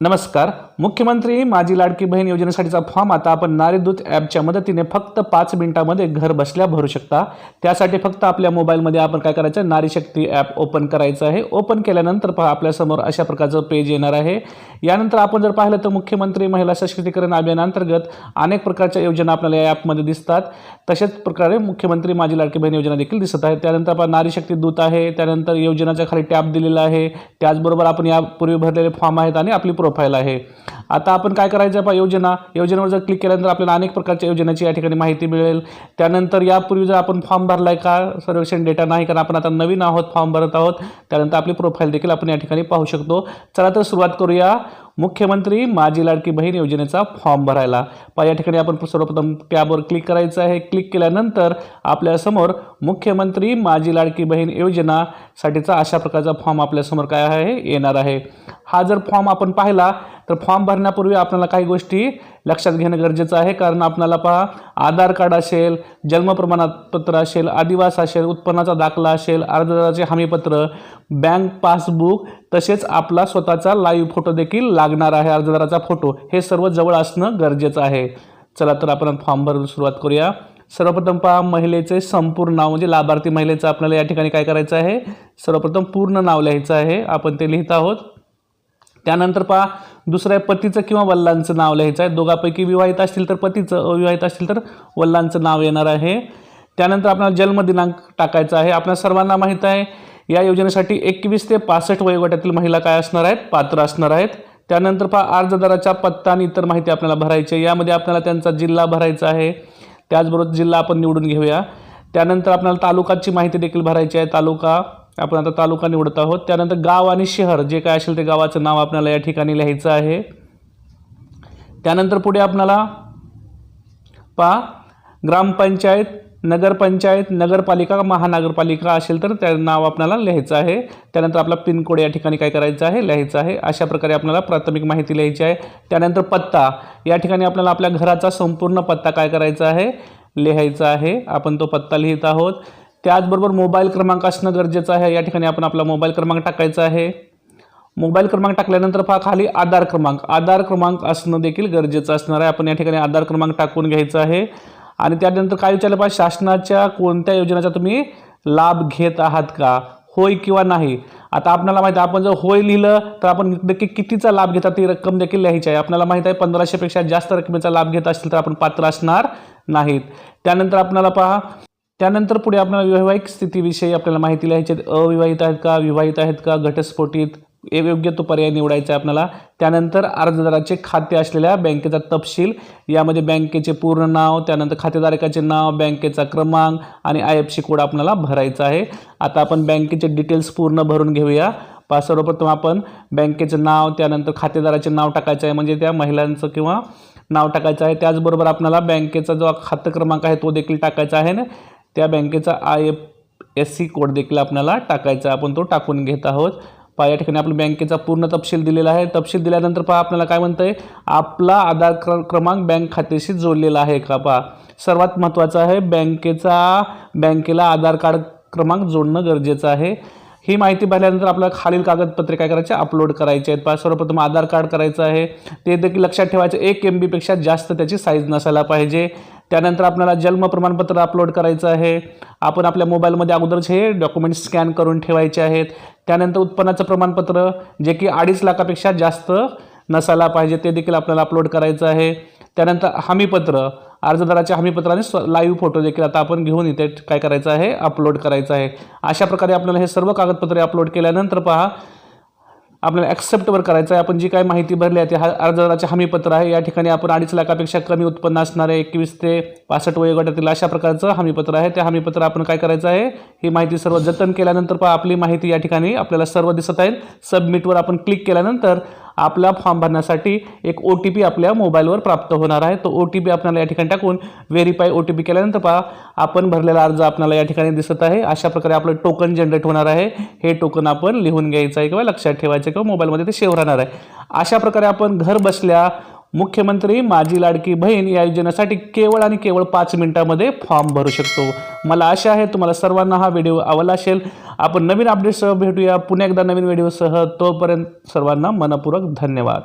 नमस्कार. मुख्यमंत्री माझी लाडकी बहीण योजनेसाठीचा फॉर्म आता आपण नारीदूत ॲपच्या मदतीने फक्त पाच मिनिटामध्ये घर बसल्या भरू शकता. त्यासाठी फक्त आपल्या मोबाईलमध्ये आपण काय करायचं नारी शक्ती ॲप ओपन करायचं आहे. ओपन केल्यानंतर पहा आपल्यासमोर अशा प्रकारचं पेज येणार आहे. यानंतर आपण जर पाहिलं तर मुख्यमंत्री महिला सशक्तीकरण अभियानांतर्गत अनेक प्रकारच्या योजना आपल्याला या ॲपमध्ये दिसतात. तशाच प्रकारे मुख्यमंत्री माझी लाडकी बहीण योजना देखील दिसत आहे. त्यानंतर आपण नारी शक्ती दूत आहे. त्यानंतर योजनाच्या खाली टॅब दिलेला आहे. त्याचबरोबर आपण यापूर्वी भरलेले फॉर्म आहेत आणि आपली प्रोफाईल आहे. आता आपण काय करायचं पहा योजना? योजनेवर जर क्लिक केल्यानंतर आपल्याला अनेक प्रकारच्या योजनेची या ठिकाणी माहिती मिळेल. त्यानंतर यापूर्वी जर आपण फॉर्म भरला आहे का सर्वेक्षण डेटा नाही कारण आपण आता नवीन आहोत फॉर्म भरत आहोत त्यानंतर आपली प्रोफाईल देखील आपण या ठिकाणी पाहू शकतो. चला तर सुरुवात करूया. मुख्यमंत्री माझी लाडकी बहीण योजनेचा फॉर्म भरायला. पहा या ठिकाणी आपण सर्वप्रथम टॅबवर क्लिक करायचं आहे. क्लिक केल्यानंतर आपल्यासमोर मुख्यमंत्री माझी लाडकी बहीण योजनासाठीचा अशा प्रकारचा फॉर्म आपल्यासमोर काय आहे? येणार आहे. हा जर फॉर्म आपण पाहिला तर फॉर्म भरण्यापूर्वी आपल्याला काही गोष्टी लक्षात घेणं गरजेचं आहे. कारण आपल्याला पहा आधार कार्ड असेल जन्म प्रमाणपत्र असेल आदिवास असेल उत्पन्नाचा दाखला असेल अर्जदाराचे हमीपत्र बँक पासबुक तसेच आपला स्वतःचा लाईव्ह फोटो देखील लागणार आहे अर्जदाराचा फोटो हे सर्व जवळ असणं गरजेचं आहे. चला तर आपण फॉर्म भरून सुरुवात करूया. सर्वप्रथम पहा महिलेचे संपूर्ण नाव म्हणजे लाभार्थी महिलेचं आपल्याला या ठिकाणी काय करायचं आहे? सर्वप्रथम पूर्ण नाव लिहायचं आहे. आपण ते लिहित आहोत. त्यानंतर पहा दुसरं आहे पतीचं किंवा वल्लांचं नाव लिहायचं आहे. दोघापैकी विवाहित असतील तर पतीचं अविवाहित असतील तर वल्लांचं नाव येणार आहे. त्यानंतर आपल्याला जन्मदिनांक टाकायचा आहे. आपल्या सर्वांना माहीत आहे या योजनेसाठी एकवीस ते पासष्ट वयोगटातील महिला काय असणार आहेत? पात्र असणार आहेत. त्यानंतर पहा अर्जदाराच्या पत्ता आणि इतर माहिती आपल्याला भरायची आहे. यामध्ये आपल्याला त्यांचा जिल्हा भरायचा आहे. त्याचबरोबर जिल्हा आपण निवडून घेऊया. त्यानंतर आपल्याला तालुकाची माहिती देखील भरायची आहे. तालुका आपण आता तालुका निवडत आहोत. त्यानंतर गाव आणि शहर जे काय असेल ते गावाचं नाव आपल्याला या ठिकाणी लिहायचं आहे. त्यानंतर पुढे आपल्याला पहा ग्रामपंचायत नगरपंचायत नगरपालिका महानगरपालिका असेल तर त्या नाव आपल्याला लिहायचं आहे. त्यानंतर आपला पिनकोड या ठिकाणी काय करायचं आहे? लिहायचं आहे. अशा प्रकारे आपल्याला प्राथमिक माहिती लिहायची आहे. त्यानंतर पत्ता. या ठिकाणी आपल्याला आपल्या घराचा संपूर्ण पत्ता काय करायचा आहे? लिहायचा आहे. आपण तो पत्ता लिहित आहोत. त्याचबरोबर मोबाईल क्रमांक असणं गरजेचं आहे. या ठिकाणी आपण आपला मोबाईल क्रमांक टाकायचा आहे. मोबाईल क्रमांक टाकल्यानंतर पहा खाली आधार क्रमांक. आधार क्रमांक असणं देखील गरजेचं असणार आहे. आपण या ठिकाणी आधार क्रमांक टाकून घ्यायचा आहे. आणि त्यानंतर काय विचारलं पाहिजे शासनाच्या कोणत्या योजनेचा तुम्ही लाभ घेत आहात का? होय किंवा नाही? आता आपल्याला माहिती आहे आपण जर होय लिहिलं तर आपण नक्की कितीचा लाभ घेतात ती रक्कम देखील लिहायची आहे. आपल्याला माहिती आहे पंधराशेपेक्षा जास्त रकमेचा लाभ घेत असतील तर आपण पात्र असणार नाहीत. त्यानंतर आपल्याला पहा त्यानंतर पुढे आपल्याला वैवाहिक स्थितीविषयी आपल्याला माहिती लिहायची अविवाहित आहेत का विवाहित आहेत का घटस्फोटित हे योग्य तो पर्याय निवडायचा आहे आपल्याला. त्यानंतर अर्जदाराचे खाते असलेल्या बँकेचा तपशील यामध्ये बँकेचे पूर्ण नाव त्यानंतर खातेधारकाचे नाव बँकेचा क्रमांक आणि आय एफ सी कोड आपल्याला भरायचा आहे. आता आपण बँकेचे डिटेल्स पूर्ण भरून घेऊया. पा सर्वप्रथम आपण बँकेचं नाव त्यानंतर खातेदाराचे नाव टाकायचं आहे म्हणजे त्या महिलांचं किंवा नाव टाकायचं आहे. त्याचबरोबर आपल्याला बँकेचा जो खातं क्रमांक आहे तो देखील टाकायचा आहे. ना त्या बँकेचा I F S C code देखील आपल्याला टाकायचा आपण तो टाकून घेत आहोत. पहा या ठिकाणी आपल्या बँकेचा पूर्ण तपशील दिलेला आहे. तपशील दिल्यानंतर पहा आपल्याला काय म्हणतं आहे आपला आधार क्र क्रमांक बँक खात्याशी जोडलेला आहे का? पहा सर्वात महत्त्वाचं आहे बँकेचा बँकेला आधार कार्ड क्रमांक जोडणं गरजेचं आहे. ही माहिती भरल्यानंतर आपल्याला खालील कागदपत्रे काय करायचे? अपलोड करायचे आहेत. पहा सर्वप्रथम आधार कार्ड करायचं आहे. ते देखील लक्षात ठेवायचं एक एम बीपेक्षा जास्त त्याची साईज नसायला पाहिजे. त्यानंतर आपल्याला जन्म प्रमाणपत्र अपलोड करायचं आहे. आपण आपल्या मोबाईलमध्ये अगोदरच हे डॉक्युमेंट्स स्कॅन करून ठेवायचे आहेत. त्यानंतर उत्पन्नाचं प्रमाणपत्र जे की अडीच लाखापेक्षा जास्त नसायला पाहिजे ते देखील आपल्याला अपलोड करायचं आहे. त्यानंतर हमीपत्र अर्जदाराच्या हमीपत्राने स्व लाईव्ह फोटो देखील आता आपण घेऊन इथे काय करायचं आहे अपलोड करायचं आहे. अशा प्रकारे आपल्याला हे सर्व कागदपत्रे अपलोड केल्यानंतर पहा आपल्याला ॲक्सेप्टवर करायचं आहे. आपण जी काय माहिती भरली आहे ते हा अर्जदाराचे हमीपत्र आहे. या ठिकाणी आपण अडीच लाखापेक्षा कमी उत्पन्न असणारे एकवीस ते पासष्ट वयोगटातील अशा प्रकारचं हमीपत्र आहे. ते हमीपत्र आपण काय करायचं आहे? ही माहिती सर्व जतन केल्यानंतर पहा आपली माहिती या ठिकाणी आपल्याला सर्व दिसत आहे. सबमिटवर आपण क्लिक केल्यानंतर आपला फॉर्म भरण्यासाठी एक ओ टी पी आपल्या मोबाईलवर प्राप्त होणार आहे. तो ओ टी पी आपल्याला या ठिकाणी टाकून व्हेरीफाय ओ टी पी केल्यानंतर पहा आपण भरलेला अर्ज आपल्याला या ठिकाणी दिसत आहे. अशा प्रकारे आपलं टोकन जनरेट होणार आहे. हे टोकन आपण लिहून घ्यायचं आहे किंवा लक्षात ठेवायचं किंवा मोबाईलमध्ये ते सेव्ह राहणार आहे. अशा प्रकारे आपण घर बसल्या मुख्यमंत्री माझी लाडकी बहीण या योजनेसाठी केवळ आणि केवळ पाच मिनिटामध्ये फॉर्म भरू शकतो. मला आशा आहे तुम्हाला सर्वांना हा व्हिडिओ आवडला असेल. आपण नवीन अपडेटसह भेटूया. पुन्हा एकदा नवीन व्हिडिओसह तोपर्यंत सर्वांना मनपूर्वक धन्यवाद.